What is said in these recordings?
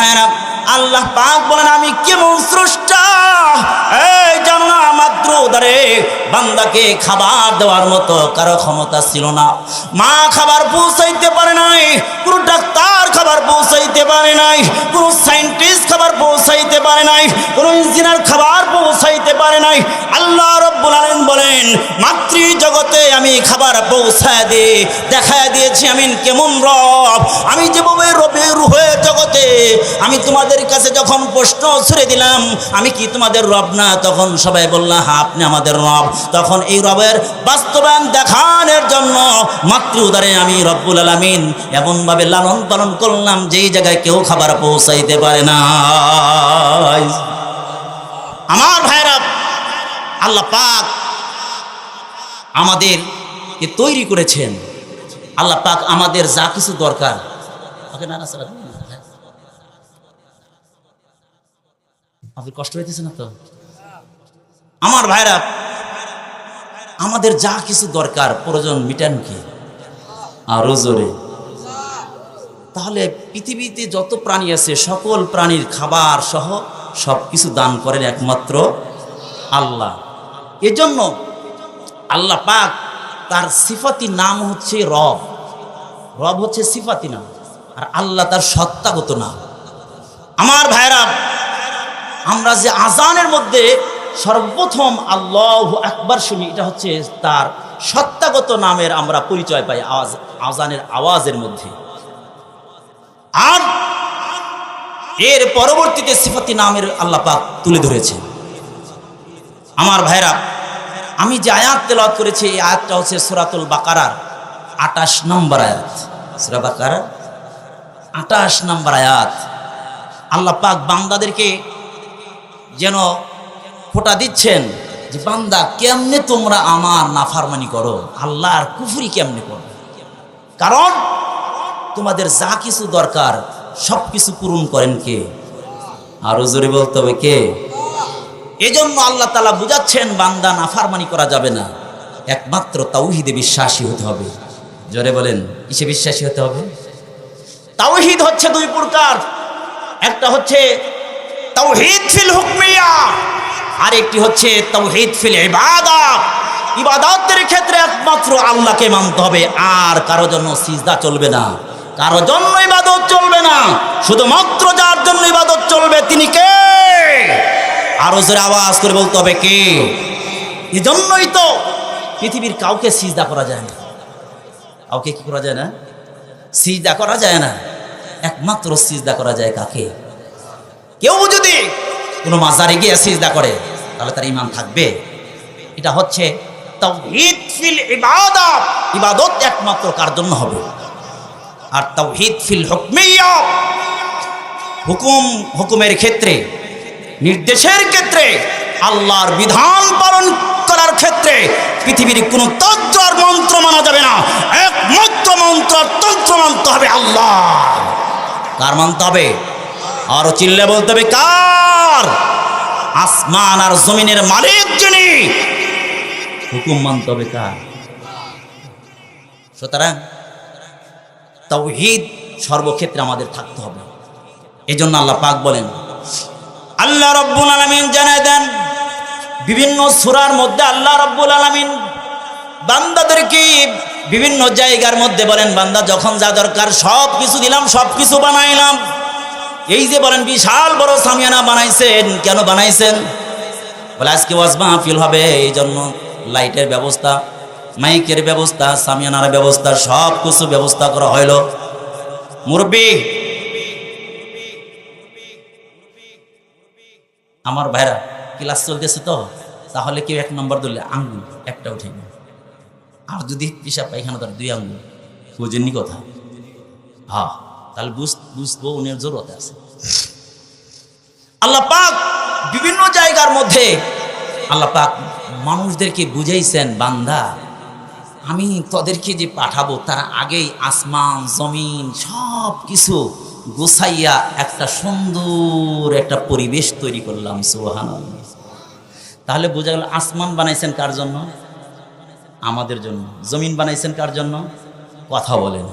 ভাইরা, আল্লাহ পাক বলেন, আমি কেমন স্রষ্টা? এই জানো না, মাত্র উদারে বান্দাকে খাবার দেওয়ার মতো কারও ক্ষমতা ছিল না। মা খাবার পৌঁছাইতে পারে নাই, কোনো ডাক্তার খাবার পৌঁছাইতে পারে নাই, কোনো সায়েন্টিস্ট খাবার পৌঁছাইতে পারে নাই, কোনো ইঞ্জিনিয়ার খাবার পৌঁছাইতে পারে নাই আল্লাহ রব্বুল আলামিন বলেন মাতৃ জগতে আমি খাবার পৌঁছায় দিয়ে দেখায় দিয়েছি আমি কেমন রব। আমি যেভাবে রবের হয়ে জগতে, আমি তোমাদের কাছে যখন প্রশ্ন ছুড়ে দিলাম, আমি কি তোমাদের রব না? তখন সবাই বললাম হ্যাঁ আপনি আমাদের রব। তখন এই রবের বাস্তবায়ন দেখানোর জন্য মাতৃ উদারে আমি রব্বুল আলামিন এমনভাবে লালন পালন করলাম, যেই জায়গায় কেউ খাবার পৌঁছাইতে পারে না। আমার ভাইরা আল্লাহ পাক আমাদের তৈরি করেছেন। আল্লাহ পাক আমাদের যা কিছু দরকার। আপনি কষ্ট হইতেছে না তো? আমার ভাইরা, আমাদের যা কিছু দরকার, প্রয়োজন মিটান কি? আর জোরে। তাহলে পৃথিবীতে যত প্রাণী আছে, সকল প্রাণীর খাবার সহ সব কিছু দান করেন একমাত্র আল্লাহ। এজন্য আল্লাহ পাক তার সিফাতি নাম হচ্ছে রব। রব হচ্ছে সিফাতি নাম, আর আল্লাহ তার সত্তাগত নাম। আমার ভাইরা আমরা যে আজানের মধ্যে সর্বপ্রথম আল্লাহ একবার শুনি, এটা হচ্ছে তার সত্তাগত নামের আমরা পরিচয় পাই আওয়াজ আজানের আওয়াজের মধ্যে। আর এর পরবর্তীতে সিফাতি নামের আল্লাহ পাক তুলে ধরেছেন। আমার ভাইরা, আমি যে আয়াত তেলাওয়াত করেছি, এই আয়াতটা হচ্ছে সুরাতুল বাকারার আটাশ নম্বর আয়াত। সুরা বাকারার আটাশ নম্বর আয়াত। আল্লাহ পাক বান্দাদেরকে যেন ফোটা দিচ্ছেন যে, বান্দা, কেমনে তোমরা আমার নাফারমানি করো? আল্লাহর কুফুরি কেমনে করো? কারণ, তোমাদের যা কিছু দরকার সব কিছু পূরণ করেন কে? আরও জোরে বলতে হবে কে? এজন্য আল্লাহ তালা বুঝাচ্ছেন, বান্দা নাফারমানি করা যাবে না। একমাত্র তাওহিদে বিশ্বাসী হতে হবে। জোরে বলেন, কিসে বিশ্বাসী হতে হবে? তাওহিদ হচ্ছে দুই প্রকার। একটা হচ্ছে তাওহিদ ফিল হুকমিয়া আর একটি হচ্ছে তাওহিদ ফিল ইবাদত ইবাদতের ক্ষেত্রে একমাত্র আল্লাহকে মানতে হবে, আর কারও জন্য সিজদা চলবে না। কারও জন্য ইবাদত চলবে না। শুধুমাত্র যার জন্য ইবাদত চলবে তিনি কে? আরও জোরে আওয়াজ করে বলতে হবে কে? এজন্যই তো পৃথিবীর কাউকে সিজদা করা যায় না। কাউকে কি করা যায় না? সিজদা করা যায় না। একমাত্র সিজদা করা যায় কাকে? কেউ যদি কোনো মাজারে গিয়ে সিজদা করে, তাহলে তার ইমান থাকবে। এটা হচ্ছে তাওহীদ ফিল ইবাদত। ইবাদত একমাত্র কার জন্য হবে? আর তাওহীদ ফিল হুকমিয়া। হুকুম, হুকুমের ক্ষেত্রে নির্দেশের ক্ষেত্রে, আল্লাহর বিধান পালন করার ক্ষেত্রে পৃথিবীর কোনো তন্ত্র আর মন্ত্র মানা যাবে না। একমাত্র মন্ত্র তন্ত্র মানতে হবে আল্লাহ। কার মানতে হবে? আরও চিল্লে বলতে হবে, কার? আসমান আর জমিনের মালিক যিনি, হুকুম মানতে হবে কার? সুতরাং তাওহীদ সর্বক্ষেত্রে আমাদের থাকতে হবে। এজন্য আল্লাহ পাক বলেন আল্লাহ রব্বুল আলামিন জানায় দেন, বিভিন্ন সূরার মধ্যে আল্লাহ রব্বুল আলামিন বান্দাদেরকে বিভিন্ন জায়গার মধ্যে বলেন, বান্দা, যখন যা দরকার সব কিছু দিলাম সব কিছু বানাইলাম। এই যে বলেন, বিশাল বড় সামিয়ানা বানাইছেন, কেন বানাইছেন? বলে, আজকে ওয়াজ মাহফিল হবে এই জন্য লাইটের ব্যবস্থা, মাইকের ব্যবস্থা, সামিয়ানার ব্যবস্থা সব কিছু ব্যবস্থা করা হইল। মুরব্বী আমার ভাইরা ক্লাস চলতেছে তো, তাহলে কেউ এক নম্বর ধরলে আঙ্গুল, একটা উঠে গেল। আর যদি পিসাব পায়খানা ধরে, দুই আঙ্গুল, বুঝেননি কথা? হ্যাঁ তাহলে বুঝ, বুঝব উনি জরুরত আছে। আল্লাহ পাক বিভিন্ন জায়গার মধ্যে, আল্লাহ পাক মানুষদেরকে বুঝাইছেন, বান্দা, আমি তোদেরকে যে পাঠাবো, তারা আগেই আসমান, জমিন সব কিছু গোসাইয়া একটা সুন্দর একটা পরিবেশ তৈরি করলাম সুহান তাহলে বোঝা গেল আসমান বানাইছেন কার জন্য? আমাদের জন্য। জমিন বানাইছেন কার জন্য? কথা বলেন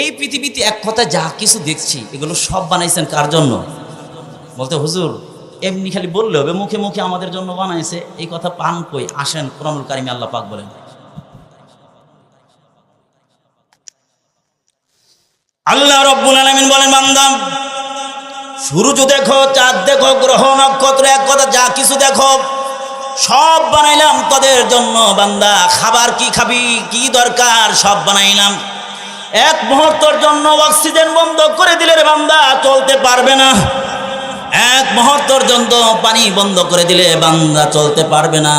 এই পৃথিবীতে এক কথা যা কিছু দেখছি, এগুলো সব বানাইছেন কার জন্য? বলতে হুজুর, এমনি খালি বললে হবে, মুখে মুখে আমাদের জন্য বানাইছে। এই কথা পান কই, আসেন কোরআনুল কারিমে আল্লাহ পাক বলেন। আল্লাহ রব্বুল আলামিন বলেন, বান্দা, সূর্য দেখো, চাঁদ দেখো, গ্রহ, নক্ষত্র, এক কথা যা কিছু দেখো, সব বানাইলাম তোদের জন্য, বান্দা। খাবার কি খাবি, কি দরকার, সব বানাইলাম। এক মুহূর্তের জন্য অক্সিজেন বন্ধ করে দিলে রে বান্দা, চলতে পারবে না। এক মুহূর্তের জন্য পানি বন্ধ করে দিলে বান্দা, চলতে পারবে না।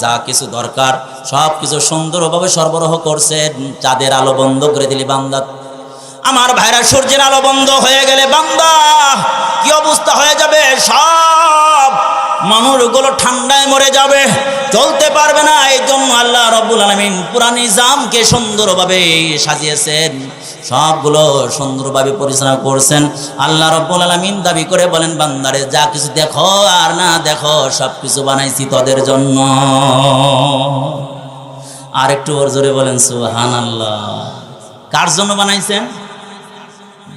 যা কিছু দরকার সব কিছু সুন্দরভাবে সরবরাহ করছে চাঁদের আলো বন্ধ করে দিলে বান্দা। আমার ভাইরা সূর্যের আলো বন্ধ হয়ে গেলে বান্দা, কি অবস্থা হয়ে যাবে? সব মানুষগুলো ঠান্ডায় মরে যাবে, চলতে পারবে না। এই জন্য আল্লাহ রব্বুল আলমিন পুরা নিজামকে সুন্দরভাবে সাজিয়েছেন। সবগুলো সুন্দরভাবে পরিচালনা করছেন। আল্লাহ রব্বুল আলমিন দাবি করে বলেন, বান্দারে, যা কিছু দেখো আর না দেখো সব কিছু বানাইছি তোদের জন্য। আর একটু ওর জোরে বলেন সুহান আল্লাহ কার জন্য বানাইছেন?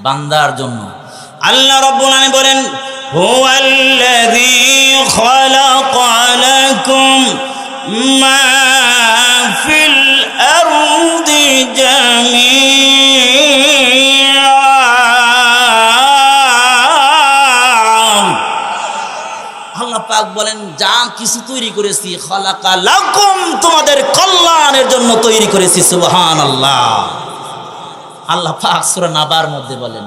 বান্দার জন্য। আল্লাহ রব্বুল আলামিন বলেন, হুয়াল্লাযী খালাকা লাকুম মা ফিল আরদি জামিআ। আল্লাহ পাক বলেন, যা কিছু তৈরি করেছি, খালাকা লাকুম তোমাদের কল্যাণের জন্য তৈরি করেছি, সুবহানাল্লাহ। আল্লাহ পাক সূরা নাবার মধ্যে বলেন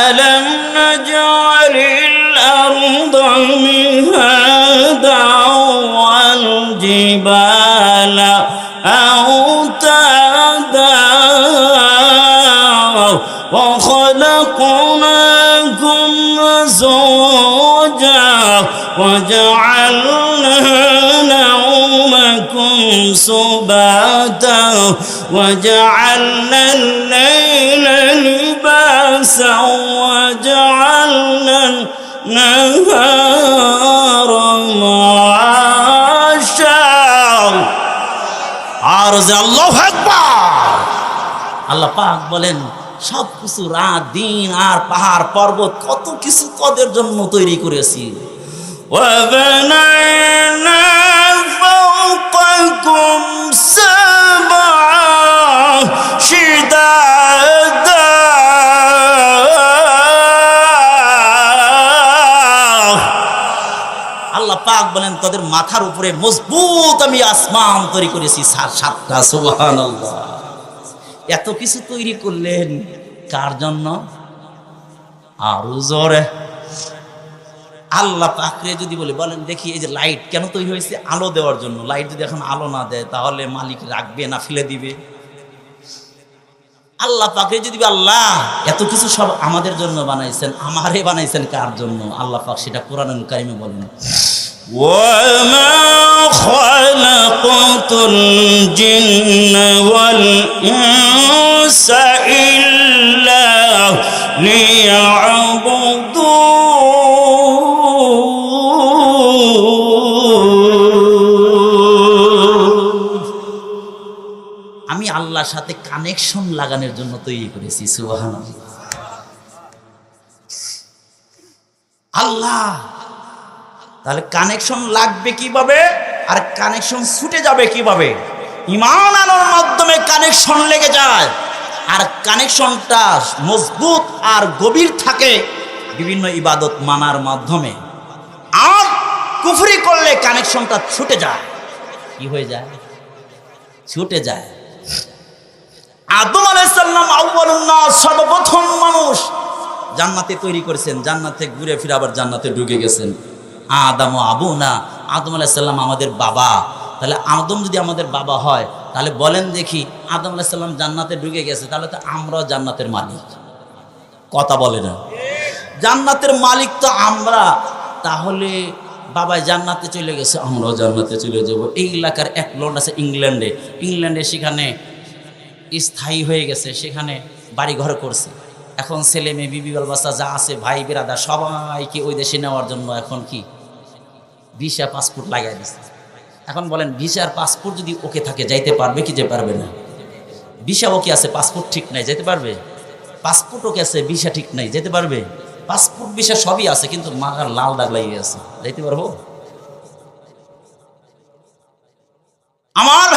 আলম নাজআলিল আরদা মিহাদা ওয়াল জিবালা আওতাদা وخلقناكم زوجا وجعلنا نومكم سباتا وجعلنا الليل لباسا وجعلنا النهار معاشا আর যে আল্লাহ আকবার আল্লাহ পাক বলেন সব কিছু রাত দিন আর পাহাড় পর্বত কত কিছু তোদের জন্য তৈরি করেছি وبنينا পাক বলেন, তোদের মাথার উপরে মজবুত আমি আসমান তৈরি করেছি সাতটা, সুবহানাল্লাহ। এত কিছু তৈরি করলেন কার জন্য? আরও জোরে। আল্লাহ পাকরে যদি বলে, বলেন, দেখি এই যে লাইট কেন তৈরি হয়েছে? আলো দেওয়ার জন্য। লাইট যদি এখন আলো না দেয়, তাহলে মালিক রাখবে না, ফেলে দিবে? আল্লাহ পাকরে যদি আল্লাহ, এত কিছু সব আমাদের জন্য বানাইছেন, আমারে বানাইছেন কার জন্য? আল্লাহ পাক সেটা কোরআন কারিমে বলেন। وما خلقت الجن والإنس إلا ليعبدون আমি আল্লাহর সাথে কানেকশন লাগানোর জন্য তৈরি করেছি সুবাহান আল্লাহ তাহলে কানেকশন লাগবে কীভাবে? আর কানেকশন ছুটে যাবে কীভাবে? ইমান আনার মাধ্যমে কানেকশন লেগে যায়। আর কানেকশনটা মজবুত আর গভীর থাকে বিভিন্ন ইবাদত মানার মাধ্যমে। আর কুফরি করলে কানেকশনটা ছুটে যায়। কি হয়ে যায়? ছুটে যায়। আদম আলাইসাল্লাম আউ্বালুল্লাহ সর্বপ্রথম মানুষ জান্নাতে তৈরি করেছেন। জান্নাতে ঘুরে ফিরে আবার জান্নাতে ঢুকে গেছেন। আদম আবু না, আদম আলাইসাল্লাম আমাদের বাবা। তাহলে আদম যদি আমাদের বাবা হয়, তাহলে বলেন দেখি আদম আলাইসাল্লাম জান্নাতে ঢুকে গেছে, তাহলে তো আমরাও জান্নাতের মালিক। কথা বলে না। জান্নাতের মালিক তো আমরা। তাহলে বাবা জান্নাতে চলে গেছে, আমরাও জান্নাতে চলে যাব। এই এলাকার এক লোন আছে ইংল্যান্ডে। ইংল্যান্ডে সেখানে স্থায়ী হয়ে গেছে, সেখানে বাড়ি ঘর করছে। এখন ছেলে মেয়ে, বিবি বাচ্চা যা আছে, ভাই বেরাদা সবাইকে ওই দেশে নেওয়ার জন্য এখন কি? ভিসা পাসপোর্ট লাগাই দিচ্ছে এখন বলেন, ভিসার পাসপোর্ট যদি ওকে থাকে, যাইতে পারবে কি যে পারবে না? ভিসা ওকে আছে, পাসপোর্ট ঠিক নাই যেতে পারবে? পাসপোর্ট ওকে আছে, ভিসা ঠিক নাই যেতে পারবে? পাসপোর্ট, ভিসা সবই আছে, কিন্তু মাথার লাল দাগ লাগিয়ে আছে। যাইতে পারব? আমার